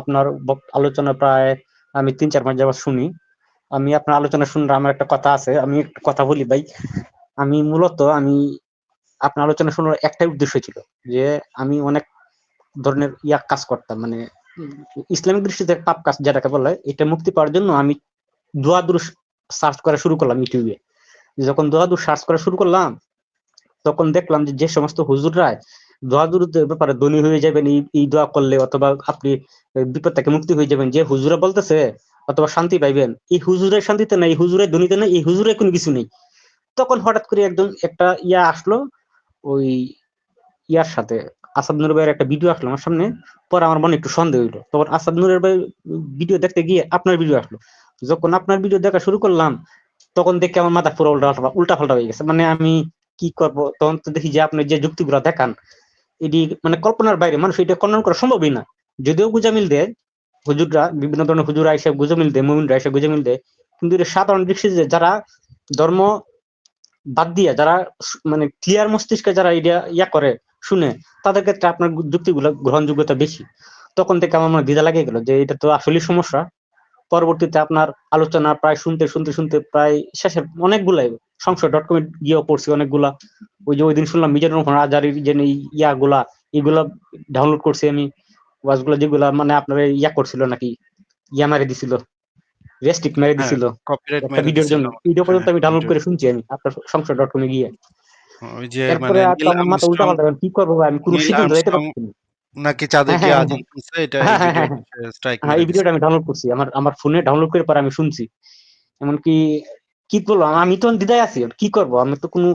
আপনার আলোচনা প্রায় আমি তিন, চার মাস যাবত শুনি। আমি আপনার আলোচনা শুনলে আমার একটা কথা আছে, আমি কথা বলি ভাই। আমি মূলত আমি আপনার আলোচনা শোনার একটাই উদ্দেশ্য ছিল যে আমি অনেক ধরনের ইয়া কাজ করতাম মানে ইসলামিক দৃষ্টিতে পাপ কাজ যেটাকে বলে, এটা মুক্তি পাওয়ার জন্য আমি দোয়াদুর সার্চ করা শুরু করলাম ইউটিউবে। যখন দোয়াদুর সার্চ করা শুরু করলাম, তখন দেখলাম যে যে সমস্ত হুজুররা দোয়াদুর ব্যাপারে ধনী হয়ে যাবেন, এই দোয়া করলে অথবা আপনি বিপদ থেকে মুক্তি হয়ে যাবেন। যে হুজুরা বলতেছে, অথবা শান্তি পাইবেন, এই হুজুরের শান্তিতে নেই হুজুরের ধনীতে নেই, এই হুজুরের কোনো কিছু নেই। তখন হঠাৎ করে একদম একটা ইয়া আসলো, ওই ইয়ার সাথে, আসাদ নুর ভাইয়ের একটা ভিডিও আসলো আমার সামনে, পরে আমার মনে একটু সন্দেহ হইল। তখন আসাদ নুরের ভাই ভিডিও দেখতে গিয়ে আপনার ভিডিও আসলো। যখন আপনার ভিডিও দেখা শুরু করলাম, তখন দেখে আমার মাথা পুরো উল্টা উল্টা হয়ে গেছে। মানে আমি কি করব? তখন তো দেখি যে আপনি যে যুক্তিগুলো দেখান এটি মানে কল্পনার বাইরে, মানুষ এটা কল্পনা করা সম্ভবই না। যদিও গুজামিল দেয়, হুজুররা, বিভিন্ন ধরনের হুজুরা এসে গুজামিল দেয়, মুমিনরা এসে গুজামিল দেয়, কিন্তু এটা সাধারণ দৃষ্টিতে যারা ধর্ম বাদ দিয়ে, যারা মানে ক্লিয়ার মস্তিষ্কে যারা এটা ইয়া করে, শুনে, তাদের ক্ষেত্রে আপনার যুক্তিগুলো গ্রহণযোগ্যতা বেশি। তখন থেকে আমার মনে দ্বিধা লাগে গেল যে এটা তো আসলে সমস্যা। পরবর্তীতে আপনার আলোচনা প্রায় শুনতে শুনতে শুনতে প্রায় শেষে অনেকগুলাই সংসদ ডট কমে গিয়েও পড়ছি অনেকগুলা। ওই যে ওই দিন শুনলাম মিজানুর রহমান আজারির যে ইয়াগুলা এগুলা ডাউনলোড করছি আমি ওয়াজগুলো যেগুলা মানে আপনার ইয়া করছিল নাকি ইয়া মেরে দিছিল রেস্ট্রিক্ট মেরে হ্যাঁ, দিছিল। কপিরাইট একটা ভিডিওর জন্য। ভিডিও পর্যন্ত হ্যাঁ, আমি ডাউনলোড করে শুনছি আমি আপনার সংসদ ডট কমে গিয়ে। ওই যে মানে মাথা উল্টা পাল্টা কি করব ভাই? আমি কোনো সিদ্ধান্ত আর্মস্ট্রং পারছি না। নাকি চাঁদে হ্যাঁ গিয়ে হ্যাঁ এটা হ্যাঁ হ্যাঁ হ্যাঁ। হ্যাঁ স্ট্রাইক হ্যাঁ এই ভিডিওটা আমি ডাউনলোড করছি। আমার আমার ফোনে ডাউনলোড করে পরে আমি শুনছি। এমনকি কি বলব, আমি তো দ্বিধায় আছি কি করব? আমি তো কোনো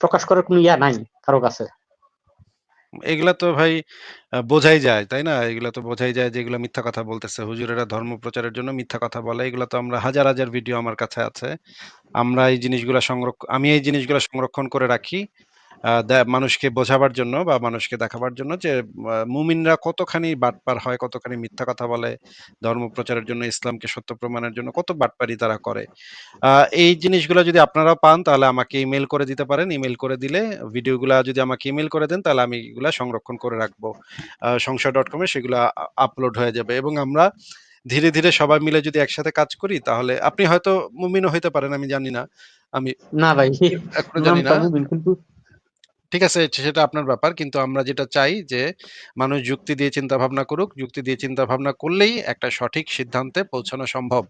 প্রকাশ করার কোনো ইয়া নাই কারও কাছে। এগুলা তো ভাই বোঝাই যায়, তাই না? এগুলা তো বোঝাই যায় যে এগুলা মিথ্যা কথা বলতেছে। হুজুরেরা ধর্ম প্রচারের জন্য মিথ্যা কথা বলে। এগুলা তো আমরা হাজার হাজার ভিডিও আমার কাছে আছে। আমরা এই জিনিসগুলা সংরক্ষণ আমি এই জিনিসগুলা সংরক্ষণ করে রাখি। মানুষকে বোঝাবার জন্য বা মানুষকে দেখাবার জন্য যে মুমিনরা কতখানি বাটপার হয় কতখানি মিথ্যা কথা বলে ধর্ম প্রচারের জন্য ইসলামকে সত্য প্রমাণের জন্য কত বাটপারি তারা করে। এই জিনিসগুলো যদি আপনারা পান তাহলে আমাকে ইমেল করে দিতে পারেন। ইমেল করে দিলে ভিডিওগুলা যদি আমাকে ইমেল করে দেন তাহলে আমি এগুলা সংরক্ষণ করে রাখব। সংশয় ডট কমে সেগুলো আপলোড হয়ে যাবে এবং আমরা ধীরে ধীরে সবাই মিলে যদি একসাথে কাজ করি তাহলে আপনি হয়তো মুমিনও হইতে পারেন আমি জানি না। আমি না ভাই এখনও জানি না। কিন্তু ঠিক আছে সেটা আপনার ব্যাপার। কিন্তু আমরা যেটা চাই যে, মানুষ যুক্তি দিয়ে চিন্তা ভাবনা করুক। যুক্তি দিয়ে চিন্তা ভাবনা করলেই একটা সঠিক সিদ্ধান্তে পৌঁছানো সম্ভব।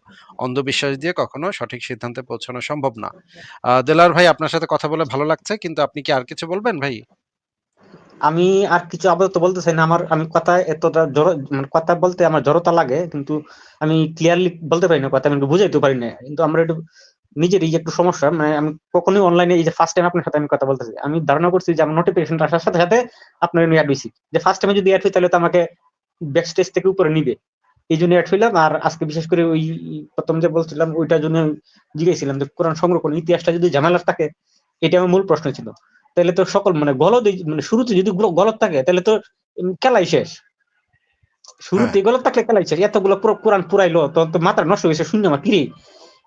অন্ধবিশ্বাস দিয়ে কখনো সঠিক সিদ্ধান্তে পৌঁছানো সম্ভব না। দেলার ভাই, আপনার সাথে কথা বলে ভালো লাগছে, কিন্তু আপনি কি আর কিছু বলবেন ভাই? আমি আর কিছু আপাতত বলতে চাই না। আমার, আমি কথা এতটা জড় মানে কথা বলতে আমার জড়তা লাগে, কিন্তু আমি ক্লিয়ারলি বলতে পারি না, কথা আমি বুঝাইতে পারি না। কিন্তু আমরা একটু নিজের এই যে একটু সমস্যা মানে আমি কখনোই অনলাইনে এই যে ফার্স্ট টাইম আপনার সাথে আমি কথা বলতেছি, আমি ধারণা করছি যে আমার নোটিফিকেশন আসার সাথে সাথে আপনার অ্যাড হয়েছি। যে ফার্স্ট টাইমে যদি অ্যাড হই তাহলে তো আমাকে ব্যাক স্টেজ থেকে উপরে নিবে। এই জন্য অ্যাড হইলাম, আর আজকে বিশেষ করে ওই প্রথম যে বলছিলাম, ওইটার জন্য জিজ্ঞাসিলাম যে কোরআন সংরক্ষণ ইতিহাসটা যদি ঝামেলার থাকে, এটা আমার মূল প্রশ্ন ছিল। তাহলে তো সকল মানে গলত মানে শুরুতে যদি গুলো, গলত থাকে, তাহলে তো খেলাই শেষ। শুরুতে গলত থাকলে খেলাই শেষ। এতগুলো কোরআন পুরাইলো, তো তো মাথা নষ্ট হয়েছে শূন্য আমার কিরে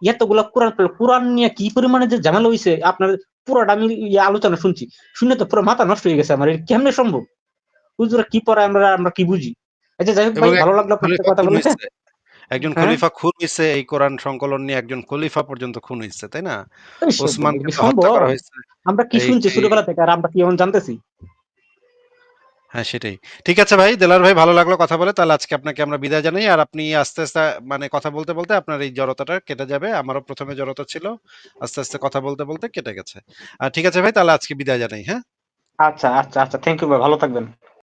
এতগুলো কোরআন কোরআন নিয়ে কি পরিমাণে যে ঝামেলা হয়েছে আপনার পুরোটা আমি ইয়ে আলোচনা শুনছি। শুনে তো পুরো মাথা নষ্ট হয়ে গেছে আমার কেমনে সম্ভব? হুজুরা কি পড়ায় আমরা আমরা কি বুঝি? আচ্ছা যাই হোক ভাই ভালো লাগল আপনার কথা খুন বলে। হয়েছে একজন হ্যাঁ? খলিফা খুন হয়েছে এই কোরআন সংকলন নিয়ে একজন খলিফা পর্যন্ত খুন হয়েছে তাই না? হত্যা করা হয়েছে আমরা কি শুনছি ছোটবেলা থেকে আর আমরা কি এমন জানতেছি? হ্যাঁ সেটাই। ঠিক আছে ভাই, দেলার ভাই ভালো লাগল কথা বলে, তাহলে আজকে আপনাকে আমরা বিদায় জানাই। আর আপনি আস্তে আস্তে মানে কথা বলতে বলতে আপনার এই জড়তাটা কেটে যাবে। আমারও প্রথমে জড়তা ছিল, আস্তে আস্তে কথা বলতে বলতে কেটে গেছে। আর ঠিক আছে ভাই, তাহলে আজকে বিদায় জানাই হ্যাঁ? আচ্ছা আচ্ছা আচ্ছা থ্যাংক ইউ ভাই, ভালো থাকবেন।